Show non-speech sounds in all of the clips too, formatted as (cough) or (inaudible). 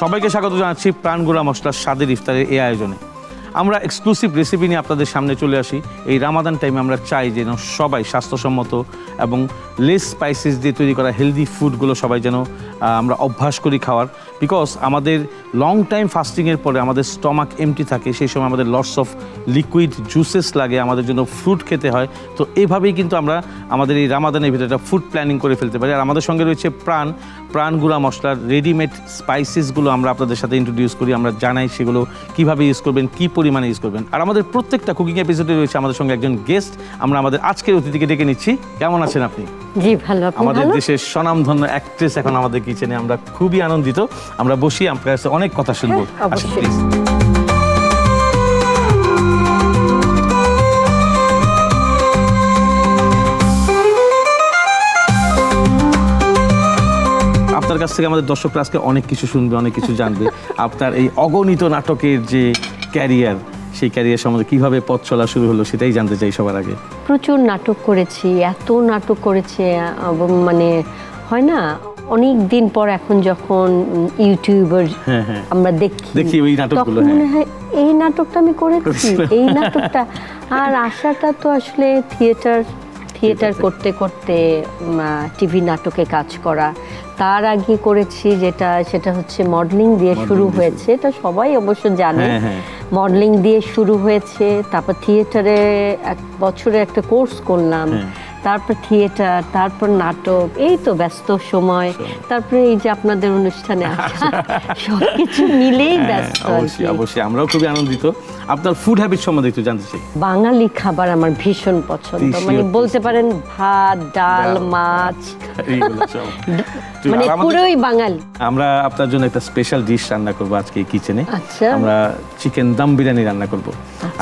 সবাইকে স্বাগত জানাচ্ছি প্রাণগুড়া মশলার স্বাদের ইফতারের এই আয়োজনে। আমরা এক্সক্লুসিভ রেসিপি নিয়ে আপনাদের সামনে চলে আসি। এই রামাদান টাইমে আমরা চাই যেন সবাই স্বাস্থ্যসম্মত এবং লেস স্পাইসেস দিয়ে তৈরি করা হেলদি ফুডগুলো সবাই যেন আমরা অভ্যাস করি খাওয়ার। বিকজ আমাদের লং টাইম ফাস্টিংয়ের পরে আমাদের স্টমাক এমটি থাকে, সেই সময় আমাদের লটস অফ লিকুইড জুসেস লাগে, আমাদের জন্য ফ্রুট খেতে হয়। তো এইভাবেই কিন্তু আমরা আমাদের এই রামাদানের ভিতরে একটা ফুড প্ল্যানিং করে ফেলতে পারি। আর আমাদের সঙ্গে রয়েছে প্রাণ। প্রাণ গুঁড়া মশলার রেডিমেড স্পাইসেসগুলো আমরা আপনাদের সাথে ইন্ট্রোডিউস করি, আমরা জানাই সেগুলো কীভাবে ইউজ করবেন, কি পরিমাণে ইউজ করবেন। আর আমাদের প্রত্যেকটা কুকিং এপিসোডে রয়েছে আমাদের সঙ্গে একজন গেস্ট আমরা আমাদের আজকের অতিথিকে ডেকে নিচ্ছি। কেমন আছেন আপনি? জি ভালো। আপনি আমাদের দেশের স্বনামধন্য অ্যাক্ট্রেস এখন আমাদের কিচেনে আমরা খুবই আনন্দিত। আমরা বসি আপনার কাছে অনেক কথা শুনব। হ্যাঁ, আসুন, অবশ্যই। please। আপনার কাছ থেকে আমাদের দর্শকরা আজকে অনেক কিছু শুনবে অনেক কিছু জানবে। আপনার এই অগণিত নাটকের যে ক্যারিয়ার সেই ক্যারিয়ার সম্বন্ধে কীভাবে পথ চলা শুরু হলো সেটাই জানতে চাই সবার আগে প্রচুর নাটক করেছি এত নাটক করেছে মানে হয় না অনেক দিন পর এখন যখন ইউটিউবার হ্যাঁ, হ্যাঁ। আমরা দেখি দেখি ওই নাটকগুলো, মনে। হয় এই নাটকটা আমি করেছি এই নাটকটা আর আশাটা তো আসলে থিয়েটার থিয়েটার করতে করতে টিভি নাটকে কাজ করা তার আগে করেছি যেটা সেটা হচ্ছে মডেলিং দিয়ে শুরু হয়েছে এটা সবাই অবশ্য জানে হ্যাঁ, হ্যাঁ। মডেলিং দিয়ে শুরু হয়েছে তারপর থিয়েটারে এক বছরে একটা কোর্স করলাম হ্যাঁ। তারপর থিয়েটার তারপর নাটক এই তো ব্যস্ত সময়। তারপরে এই যে আপনাদের অনুষ্ঠানে (laughs) আসা সবকিছু মিলেই ব্যস্ত হ্যাঁ, অবশ্যই অবশ্যই। আমরাও খুবই আনন্দিত। আপনার ফুড হ্যাবিট সম্বন্ধে একটু জানতে চাই। বাঙালি খাবার আমার ভীষণ পছন্দ। মানে বলতে পারেন ভাত ডাল মাছ। (laughs) মানে পুরোই বাঙালি। আমরা আপনার জন্য একটা স্পেশাল ডিশ রান্না করব আজকে কিচেনে আচ্ছা। আমরা চিকেন দম বিরিয়ানি রান্না করব।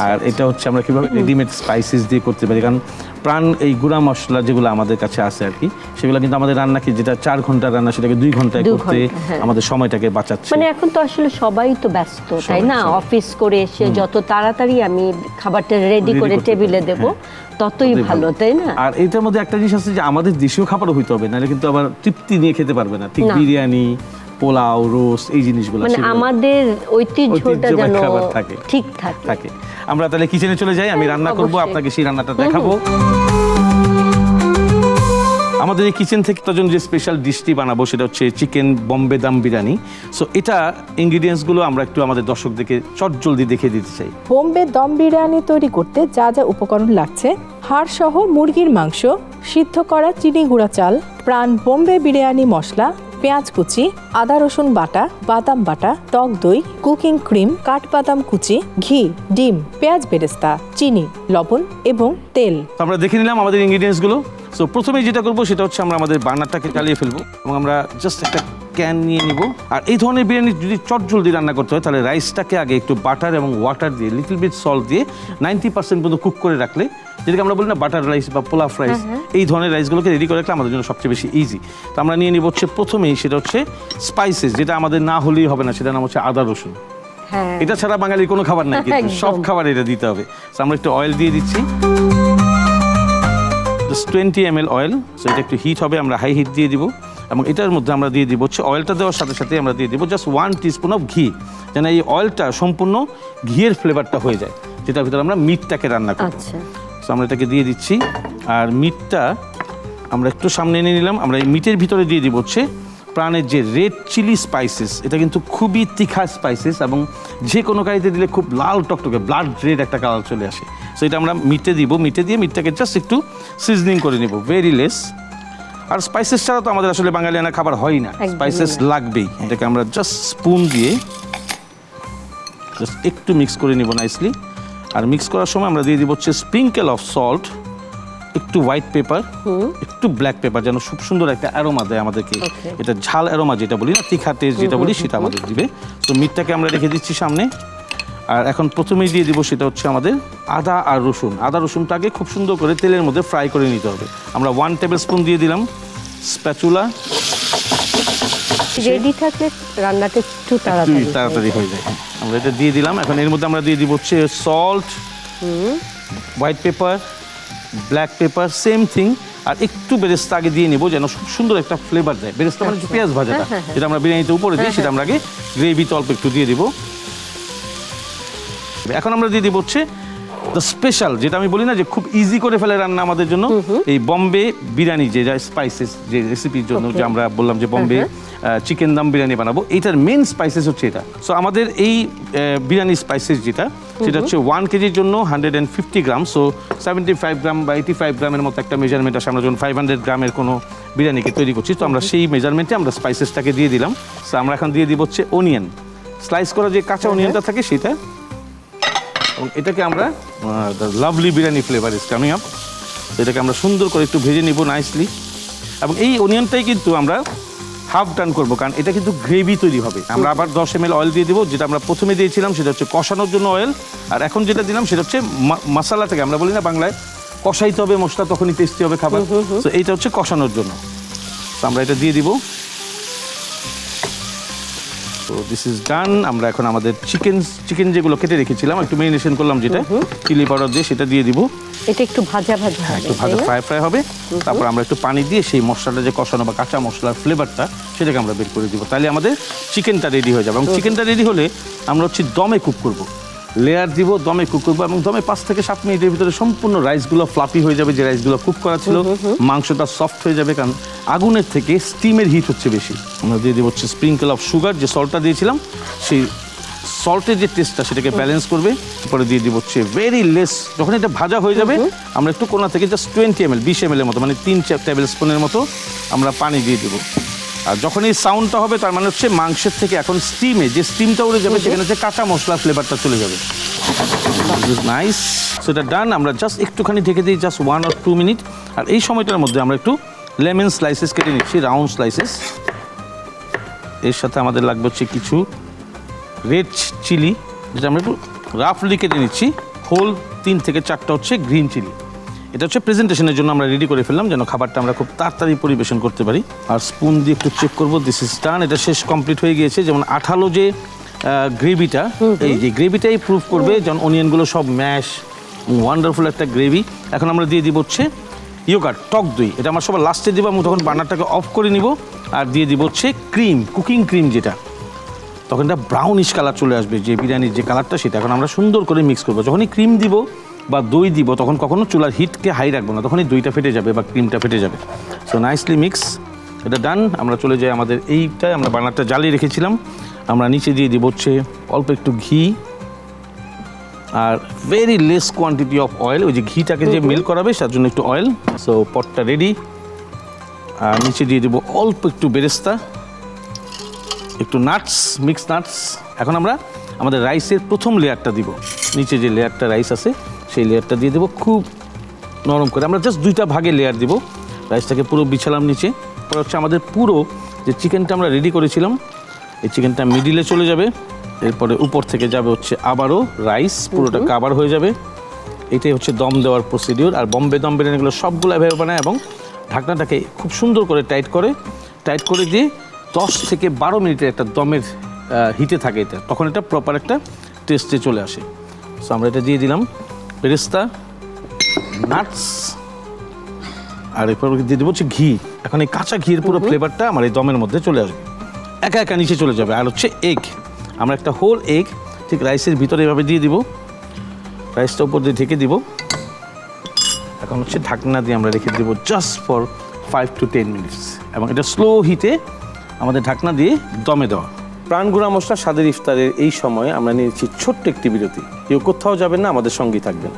আর এটা হচ্ছে আমরা কীভাবে রেডিমেড স্পাইসেস দিয়ে করতে পারি। কারণ প্রাণ এই গুঁড়া মশলা যেগুলো আমাদের কাছে আছে আর কি সেগুলো কিন্তু আমাদের রান্না কি যেটা চার ঘণ্টার রান্না সেটাকে দুই ঘন্টায় করতে হ্যাঁ। আমাদের সময়টাকে বাঁচাচ্ছে। মানে এখন তো আসলে সবাই তো ব্যস্ত তাই না? অফিস করে এসে যত তাড়াতাড়ি আমি খাবারটা রেডি করে টেবিলে দেব হ্যাঁ। ততই ভালো তাই না? আর এটার মধ্যে একটা জিনিস আছে যে আমাদের দেশীয় খাবারও হইতে হবে নাহলে কিন্তু আবার তৃপ্তি নিয়ে খেতে পারবে না। ঠিক। বিরিয়ানি পোলাও রোস্ট এই জিনিসগুলো মানে আমাদের ঐতিহ্যটা যেন থাকে। ঠিক থাকে। থাকে। আমরা তাহলে কিচেনে চলে যাই আমি রান্না করব আপনাকে সেই রান্নাটা দেখাবো। আমাদের এই কিচেন থেকে জন্য যে স্পেশাল ডিশটি বানাবো সেটা হচ্ছে চিকেন বম্বে দাম বিরিয়ানি। সো এটা ইনগ্রিডিয়েন্টসগুলো আমরা একটু আমাদের দর্শকদেরকে চট জলদি দেখিয়ে দিতে চাই। বোম্বে দম বিরিয়ানি তৈরি করতে যা যা উপকরণ লাগছে হাড় সহ মুরগির মাংস সিদ্ধ করা চিনি গুঁড়া চাল প্রাণ বোম্বে বিরিয়ানি মশলা পেঁয়াজ কুচি, আদা রসুন বাটা, বাদাম বাটা, টক দই, কুকিং ক্রিম, কাঠবাদাম কুচি, ঘি, ডিম, পেঁয়াজ বেরেস্তা, চিনি, লবণ এবং তেল। আমরা দেখে নিলাম আমাদের ইনগ্রিডিয়েন্টসগুলো সো প্রথমে যেটা করব সেটা হচ্ছে আমরা আমাদের বার্নারটাকে চালিয়ে ফেলব এবং আমরা জাস্ট একটা ক্যান নিয়ে নিব। আর এই ধরনের বিরিয়ানি যদি চট জলদি রান্না করতে হয় তাহলে রাইসটাকে আগে একটু বাটার এবং ওয়াটার দিয়ে লিটল বিট সল্ট দিয়ে নাইনটি পার্সেন্ট পর্যন্ত কুক করে রাখলে যেটাকে আমরা বলি না বাটার রাইস বা পোলাফ রাইস এই ধরনের রাইসগুলোকে রেডি করে রাখলে আমাদের জন্য সবচেয়ে বেশি ইজি তো আমরা নিয়ে নিব হচ্ছে প্রথমেই সেটা হচ্ছে স্পাইসেস যেটা আমাদের না হলেই হবে না সেটা নাম হচ্ছে আদা রসুন। হ্যাঁ। এটা ছাড়া বাঙালির কোনো খাবার নাই কিন্তু সব খাবার এটা দিতে হবে। আমরা একটু অয়েল দিয়ে দিচ্ছি। Twenty M L oil so এটা একটু হিট হবে আমরা হাই হিট দিয়ে দিব। এবং এটার মধ্যে আমরা দিয়ে দিব হচ্ছে অয়েলটা দেওয়ার সাথে সাথে আমরা দিয়ে দিব জাস্ট ওয়ান টিস্পুন অফ ঘি যেন এই অয়েলটা সম্পূর্ণ ঘিয়ের ফ্লেভারটা হয়ে যায় যেটার ভিতরে আমরা মিটটাকে রান্না করব। আচ্ছা। সো আমরা এটাকে দিয়ে দিচ্ছি আর মিটটা আমরা একটু সামনে এনে নিলাম আমরা এই মিটের ভিতরে দিয়ে দিব হচ্ছে প্রাণের যে রেড চিলি স্পাইসেস এটা কিন্তু খুবই তিখা স্পাইসেস এবং যে কোনো কারিতে দিলে খুব লাল টকটকে ব্লাড রেড একটা কালার চলে আসে। সো এটা আমরা মিটে দিব মিটে দিয়ে মিটটাকে জাস্ট একটু সিজনিং করে নিব ভেরি লেস আর স্পাইসেস ছাড়া তো আমাদের আসলে বাঙালিয়ানা খাবার হয় না। স্পাইসেস লাগবেই। এটাকে আমরা জাস্ট স্পুন দিয়ে জাস্ট একটু মিক্স করে নিব নাইসলি আর মিক্স করার সময় আমরা দিয়ে দিব হচ্ছে স্প্রিঙ্কেল অফ সল্ট একটু হোয়াইট পেপার একটু ব্ল্যাক পেপার যেন খুব সুন্দর একটা অ্যারোমা দেয় আমাদেরকে। এটা ঝাল অ্যারোমা যেটা বলি না তিখা টেস্ট যেটা বলি সেটা আমাদের দিবে। তো মিটটাকে আমরা রেখে দিচ্ছি সামনে। আর এখন প্রথমেই দিয়ে দিব সেটা হচ্ছে আমাদের আদা আর রসুন। আদা রসুনটাকে খুব সুন্দর করে তেলের মধ্যে ফ্রাই করে নিতে হবে। আমরা ওয়ান টেবিল স্পুন দিয়ে দিলাম স্প্যাচুলা রেডি থাকলে রান্নাটা একটু তাড়াতাড়ি হয়ে তাড়াতাড়ি হয়ে যায়। আমরা এটা দিয়ে দিলাম। এখন এর মধ্যে আমরা দিয়ে দিব হচ্ছে salt white pepper black pepper same thing আর একটু বেরেস্তা আগে দিয়ে নেব যেন খুব সুন্দর একটা ফ্লেভার দেয়। বেরেস্তা মানে হচ্ছে পেঁয়াজ ভাজাটা যেটা আমরা বিরিয়ানিতে উপরে দিই সেটা আমরা আগে গ্রেভিতে অল্প একটু দিয়ে দিব। এখন আমরা দিয়ে দিব হচ্ছে দ্য স্পেশাল যেটা আমি বলি না যে খুব ইজি করে ফেলে রান্না আমাদের জন্য এই বম্বে বিরিয়ানি যে স্পাইসেস যে রেসিপির জন্য যে আমরা বললাম যে বম্বে চিকেন দাম বিরিয়ানি বানাবো। এইটার মেন স্পাইসেস হচ্ছে এটা। সো আমাদের এই বিরিয়ানি স্পাইসেস যেটা সেটা হচ্ছে ওয়ান কেজির জন্য hundred and fifty gram so seventy five gram বা এইটি ফাইভ গ্রামের মতো একটা মেজারমেন্ট আসে। আমরা যখন ফাইভ হান্ড্রেড গ্রামের কোনো বিরিয়ানিকে তৈরি করছি তো আমরা সেই মেজারমেন্টে আমরা স্পাইসেসটাকে দিয়ে দিলাম। সো আমরা এখন দিয়ে দিব হচ্ছে অনিয়ন স্লাইস করা যে কাঁচা অনিয়নটা থাকে সেটা এবং এটাকে আমরা lovely biryani flavour is coming up এটাকে আমরা সুন্দর করে একটু ভেজে নিব নাইসলি এবং এই অনিয়নটাই কিন্তু আমরা হাফ ডান করব কারণ এটা কিন্তু গ্রেভি তৈরি হবে। আমরা আবার দশ এম অয়েল দিয়ে দিব যেটা আমরা প্রথমে দিয়েছিলাম সেটা হচ্ছে কষানোর জন্য অয়েল আর এখন যেটা দিলাম সেটা হচ্ছে মশলা থেকে। আমরা বলি না বাংলায় কষাইতে হবে মশলা তখনই টেস্টি হবে খাবার। তো এইটা হচ্ছে কষানোর জন্য। তো আমরা এটা দিয়ে দিব। তো দিস ইজ ডান আমরা এখন আমাদের চিকেন চিকেন যেগুলো কেটে রেখেছিলাম একটু মেরিনেশন করলাম যেটা চিলি পাউডার দিয়ে সেটা দিয়ে দিব। এটা একটু ভাজা ভাজা হবে হ্যাঁ, একটু ভাজা ফ্রাই ফ্রাই হবে। তারপর আমরা একটু পানি দিয়ে সেই মশলাটা যে কষানো বা কাঁচা মশলার ফ্লেভারটা সেটাকে আমরা বের করে দিব। তাহলে আমাদের চিকেনটা রেডি হয়ে যাবে। এবং চিকেনটা রেডি হলে আমরা হচ্ছে দমে কুক করব। লেয়ার দিব দমে কুক করব এবং দমে পাঁচ থেকে সাত মিনিটের ভিতরে সম্পূর্ণ রাইসগুলো ফ্লাপি হয়ে যাবে যে রাইসগুলো কুক করা ছিল। মাংসটা সফট হয়ে যাবে কারণ আগুনের থেকে স্টিমের হিট হচ্ছে বেশি। আমরা দিয়ে দিব হচ্ছে স্প্রিঙ্কেল অফ সুগার যে সল্টটা দিয়েছিলাম সেই সল্টের যে টেস্টটা সেটাকে ব্যালেন্স করবে। তারপরে দিয়ে দিব হচ্ছে ভেরি লেস যখন এটা ভাজা হয়ে যাবে আমরা একটু কোনা থেকে জাস্ট টোয়েন্টি এম এল বিশ এম এর মতো মানে তিন চার টেবিল স্পুনের মতো আমরা পানি দিয়ে দিব। আর যখন এই সাউন্ডটা হবে, তার মানে হচ্ছে মাংসের থেকে এখন স্টিমে যে স্টিমটা উড়ে যাবে, সেখানে হচ্ছে কাঁচা মশলা ফ্লেভারটা চলে যাবে। নাইস সো এটা ডান আমরা জাস্ট একটুখানি ঢেকে দিই just one or two minute আর এই সময়টার মধ্যে আমরা একটু লেমন স্লাইসেস কেটে নিচ্ছি রাউন্ড স্লাইসেস এর সাথে আমাদের লাগবে হচ্ছে কিছু রেড চিলি যেটা আমরা একটু রাফলি কেটে নিচ্ছি। হোল তিন থেকে চারটা হচ্ছে গ্রিন চিলি এটা হচ্ছে প্রেজেন্টেশনের জন্য আমরা রেডি করে ফেললাম যেন খাবারটা আমরা খুব তাড়াতাড়ি পরিবেশন করতে পারি। আর স্পুন দিয়ে একটু চেক করব দিস ইজ ডান এটা শেষ কমপ্লিট হয়ে গিয়েছে। যেমন আঠালো যে গ্রেভিটা এই যে গ্রেভিটাই প্রুভ করবে যেমন অনিয়নগুলো সব ম্যাশ ওয়ান্ডারফুল একটা গ্রেভি এখন আমরা দিয়ে দিব হচ্ছে ইয়োগার্ট টক দই। এটা আমার সবার লাস্টে দিব আমি তখন বার্নারটাকে অফ করে নিব আর দিয়ে দিব হচ্ছে ক্রিম কুকিং ক্রিম যেটা। তখন এটা ব্রাউনিশ কালার চলে আসবে যে বিরিয়ানির যে কালারটা সেটা এখন আমরা সুন্দর করে মিক্স করব। যখনই ক্রিম দিব বা দই দিব তখন কখনো চুলার হিটকে হাই রাখব না তখনই দইটা ফেটে যাবে বা ক্রিমটা ফেটে যাবে। সো নাইসলি মিক্স এটা ডান আমরা চলে যাই আমাদের এইটাই আমরা বার্নারটা জ্বালিয়ে রেখেছিলাম। আমরা নিচে দিয়ে দিব হচ্ছে অল্প একটু ঘি আর very less quantity of oil ওই যে ঘিটাকে যে মেল করাবে তার জন্য একটু অয়েল সো পটটা রেডি আর নিচে দিয়ে দেবো অল্প একটু বেরেস্তা একটু নাটস মিক্স নাটস এখন আমরা আমাদের রাইসের প্রথম লেয়ারটা দিব। নিচে যে লেয়ারটা রাইস আছে সেই লেয়ারটা দিয়ে দেবো খুব নরম করে। আমরা জাস্ট দুইটা ভাগে লেয়ার দিব। রাইসটাকে পুরো বিছালাম নিচে। পরে হচ্ছে আমাদের পুরো যে চিকেনটা আমরা রেডি করেছিলাম এই চিকেনটা মিডিলে চলে যাবে। এরপরে উপর থেকে যাবে হচ্ছে আবারও রাইস পুরোটা কাবার হয়ে যাবে। এটাই হচ্ছে দম দেওয়ার প্রসিডিওর আর বম্বে দম বিরিয়ানিগুলো সবগুলো এভাবে বানায় এবং ঢাকনাটাকে খুব সুন্দর করে টাইট করে। টাইট করে দিয়ে দশ থেকে বারো মিনিটের একটা দমের হিটে থাকে এটা। তখন এটা প্রপার একটা টেস্টে চলে আসে। সো আমরা এটা দিয়ে দিলাম। পেরেস্তা নাটস আর এরপর দিয়ে দেবো হচ্ছে ঘি। এখন এই কাঁচা ঘির পুরো ফ্লেভারটা আমার এই দমের মধ্যে চলে আসবে। একা একা নিচে চলে যাবে। আর হচ্ছে এগ আমরা একটা হোল এগ ঠিক রাইসের ভিতরে এভাবে দিয়ে দিব। রাইসটা উপর দিয়ে ঢেকে দিব। এখন হচ্ছে ঢাকনা দিয়ে আমরা রেখে দেবো just for five to ten minutes এবং এটা স্লো হিটে আমাদের ঢাকনা দিয়ে দমে দেওয়া। প্রাণগুড়া মশলা স্বাদের ইফতারের এই সময় আমরা নিয়েছি ছোট্ট একটি বিরতি। কেউ কোথাও যাবেন না, আমাদের সঙ্গেই থাকবেন।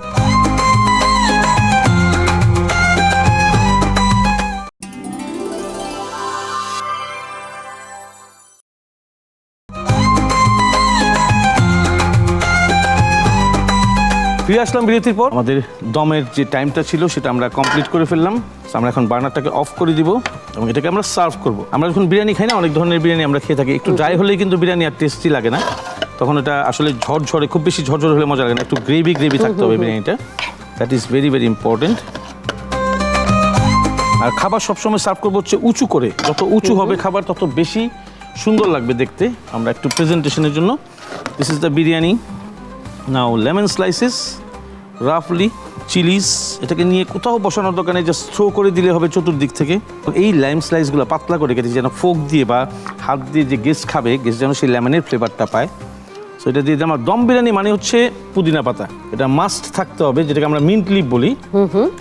ফিরে আসলাম বিরতির পর। আমাদের দমের যে টাইমটা ছিল সেটা আমরা কমপ্লিট করে ফেললাম। আমরা এখন বার্নারটাকে অফ করে দিব এবং এটাকে আমরা সার্ভ করব। আমরা যখন বিরিয়ানি খাই না অনেক ধরনের বিরিয়ানি আমরা খেয়ে থাকি। একটু ড্রাই হলেই কিন্তু বিরিয়ানি আর টেস্টি লাগে না। তখন এটা আসলে ঝরঝরে খুব বেশি ঝরঝরে হলে মজা লাগে না। একটু গ্রেভি গ্রেভি থাকতে হবে বিরিয়ানিটা। That is very very important আর খাবার সবসময় সার্ভ করব হচ্ছে উঁচু করে। যত উঁচু হবে খাবার তত বেশি সুন্দর লাগবে দেখতে। আমরা একটু প্রেজেন্টেশনের জন্য। This is the biryani now lemon slices রাফলি chillies এটাকে নিয়ে কোথাও বসানোর দোকানে জাস্ট থ্রো করে দিলে হবে চতুর্দিক থেকে। এই লাইম স্লাইসগুলো পাতলা করে কেটে যেন ফোক দিয়ে বা হাত দিয়ে যে গেস্ট খাবে গেস্ট যেন সেই লেমনের ফ্লেভারটা পায়। সো এটা দিয়ে। আর দম বিরিয়ানি মানে হচ্ছে পুদিনা পাতা। এটা মাস্ট থাকতে হবে যেটাকে আমরা মিন্ট লিপ বলি।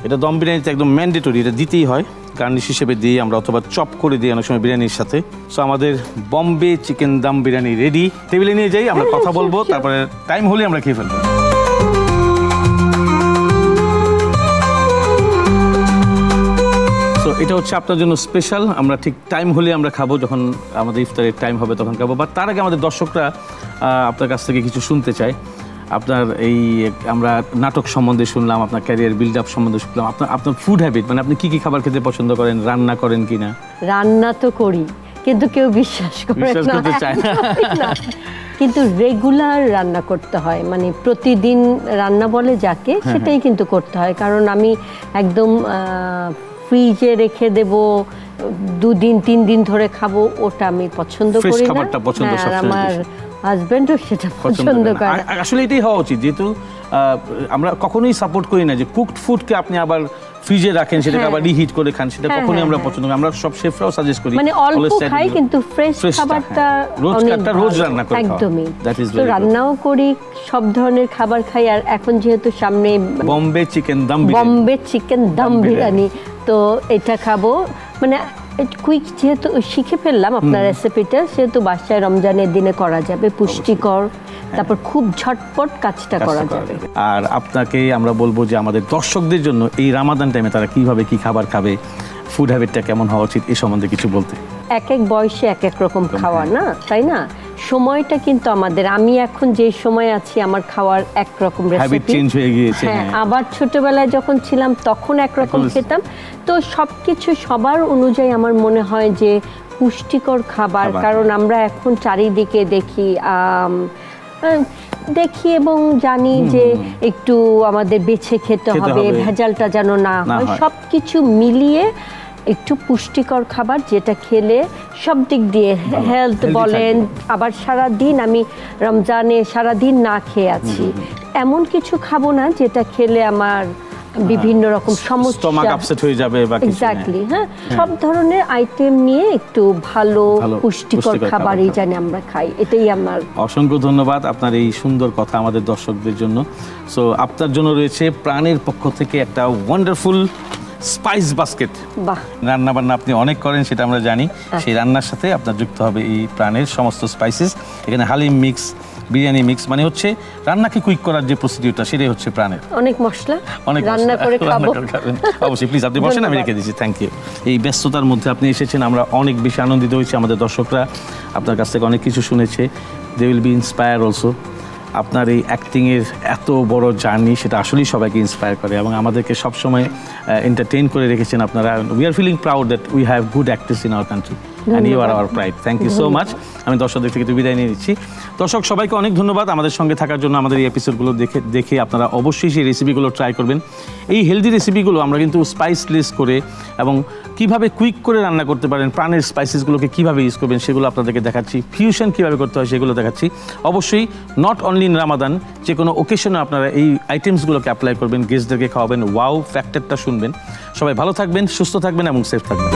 এটা দম বিরিয়ানিতে একদম ম্যান্ডেটরি এটা দিতেই হয়। গার্নিশ হিসেবে দিই আমরা, অথবা চপ করে দিই অনেক সময় বিরিয়ানির সাথে। সো আমাদের বম্বে চিকেন দাম বিরিয়ানি রেডি টেবিলে নিয়ে যাই, আমরা কথা বলব, তারপরে টাইম হলে আমরা খেয়ে ফেলব। সো এটা হচ্ছে আপনার জন্য স্পেশাল আমরা ঠিক টাইম হলে আমরা খাব, যখন আমাদের ইফতারের টাইম হবে তখন খাব। বা তার আগে আমাদের দর্শকরা আপনার কাছ থেকে কিছু শুনতে চায়। আপনার এই আমরা নাটক সম্বন্ধে শুনলাম আপনার ক্যারিয়ার বিল্ড আপ সম্বন্ধে শুনলাম। আপনার আপনার ফুড হ্যাবিট মানে আপনি কি কি খাবার খেতে পছন্দ করেন রান্না করেন কিনা? রান্না তো করি কিন্তু কেউ বিশ্বাস করে বিশ্বাস না করতে চায় না। না। কিন্তু রেগুলার রান্না করতে হয় মানে প্রতিদিন রান্না বলে যাকে হ্যাঁ, সেটাই কিন্তু করতে হয়। কারণ আমি একদম ফ্রিজে রেখে দেব দুদিন তিন দিন ধরে খাব ওটা আমি পছন্দ করি না খাবারটা পছন্দ হ্যাঁ, আমার। হাজবেন্ডও সেটা পছন্দ করে আসলে এটাই হওয়া উচিত যেহেতু আমরা কখনোই সাপোর্ট করি না যে কুকড ফুডকে আপনি আবার ফ্রিজে রাখেন সেটাকে হ্যাঁ। আবার রিহিট করে খান সেটা হ্যাঁ, কখনোই আমরা। পছন্দ করি আমরা সব শেফরাও সাজেস্ট করি মানে অল্প খাই কিন্তু ফ্রেশ খাবারটা হ্যাঁ। রোজ রান্না করে। একদমই That is তো রান্নাও করি সব ধরনের খাবার খাই আর এখন যেহেতু সামনে বম্বে চিকেন দম বিরিয়ানি বম্বে চিকেন দম। বিরিয়ানি তো এটা খাব মানে কুইক যেহেতু শিখে ফেললাম আপনার রেসিপিটা সেহেতু বাসায় রমজানের দিনে করা যাবে পুষ্টিকর তারপর খুব ঝটপট কাজটা করা যাবে। যাবে। আর আপনাকে আমরা বলব যে আমাদের দর্শকদের জন্য এই রামাদান টাইমে তারা কীভাবে কি খাবার খাবে ফুড হ্যাবিটটা কেমন হওয়া উচিত এ সম্বন্ধে কিছু বলতে। এক এক বয়সে এক এক রকম খাওয়া না? তাই না? সময়টা কিন্তু আমাদের আমি এখন যে সময় আছি আমার খাওয়ার এক রকম হ্যাবিট চেঞ্জ হয়ে গিয়েছে হ্যাঁ। আবার ছোটবেলায় যখন ছিলাম তখন একরকম খেতাম তো সবকিছু সবার অনুযায়ী আমার মনে হয় যে পুষ্টিকর খাবার। কারণ আমরা এখন চারিদিকে দেখি দেখি এবং জানি যে একটু আমাদের বেছে খেতে হবে। ভেজালটা যেন না হয়। সব কিছু মিলিয়ে একটু পুষ্টিকর খাবার যেটা খেলে সব দিক দিয়ে হেলথ বলেন আবার সারা দিন আমি রমজানে সারা দিন না খেয়ে আছি। এমন কিছু খাব না যেটা খেলে আমার বিভিন্ন রকম স্টমাক সমস্যা আপসেট হয়ে যাবে বা কিছু এক্স্যাক্টলি হ্যাঁ। সব ধরনের আইটেম নিয়ে একটু ভালো পুষ্টিকর খাবারই খাবার জানি আমরা খাই। এটাই আমার অসংখ্য ধন্যবাদ আপনার এই সুন্দর কথা আমাদের দর্শকদের জন্য। সো আপনার জন্য রয়েছে প্রাণের পক্ষ থেকে একটা ওয়ান্ডারফুল স্পাইস বাস্কেট রান্না বান্না আপনি অনেক করেন সেটা আমরা জানি। সেই রান্নার সাথে আপনার যুক্ত হবে এই প্রাণের সমস্ত স্পাইসেস এখানে হালিম মিক্স বিরিয়ানি মিক্স মানে হচ্ছে রান্নাকে কুইক করার যে প্রসিডিউরটা সেটাই হচ্ছে প্রাণের। অনেক মশলা। অনেক রান্না করে খাব। অবশ্যই প্লিজ আপনি বসেন আমি রেখে দিচ্ছি। থ্যাংক ইউ এই ব্যস্ততার মধ্যে আপনি এসেছেন আমরা অনেক বেশি আনন্দিত হয়েছি আমাদের দর্শকরা। আপনার কাছ থেকে অনেক কিছু শুনেছে। They will be inspire also আপনার এই অ্যাক্টিংয়ের এত বড় জার্নি সেটা আসলেই সবাইকে ইন্সপায়ার করে এবং আমাদেরকে সবসময় এন্টারটেইন করে রেখেছেন আপনারা। We are feeling proud that we have good actress in our country and you are our pride thank you so much আমি দর্শকদের থেকে একটু বিদায় নিয়ে নিচ্ছি। দর্শক সবাইকে অনেক ধন্যবাদ আমাদের সঙ্গে থাকার জন্য আমাদের এই এপিসোডগুলো দেখে দেখে আপনারা অবশ্যই সেই রেসিপিগুলো ট্রাই করবেন। এই হেলদি রেসিপিগুলো আমরা কিন্তু স্পাইসলেস করে এবং কীভাবে কুইক করে রান্না করতে পারেন প্রাণের স্পাইসেসগুলোকে কীভাবে ইউজ করবেন সেগুলো আপনাদেরকে দেখাচ্ছি। ফিউশন কীভাবে করতে হয় সেগুলো দেখাচ্ছি। অবশ্যই নট অনলি ইন রামাদান যে কোনো ওকেশনে আপনারা এই আইটেমসগুলোকে অ্যাপ্লাই করবেন গেস্টদেরকে খাওয়াবেন। ওয়াও ফ্যাক্টরটা শুনবেন। সবাই ভালো থাকবেন সুস্থ থাকবেন এবং সেফ থাকবেন।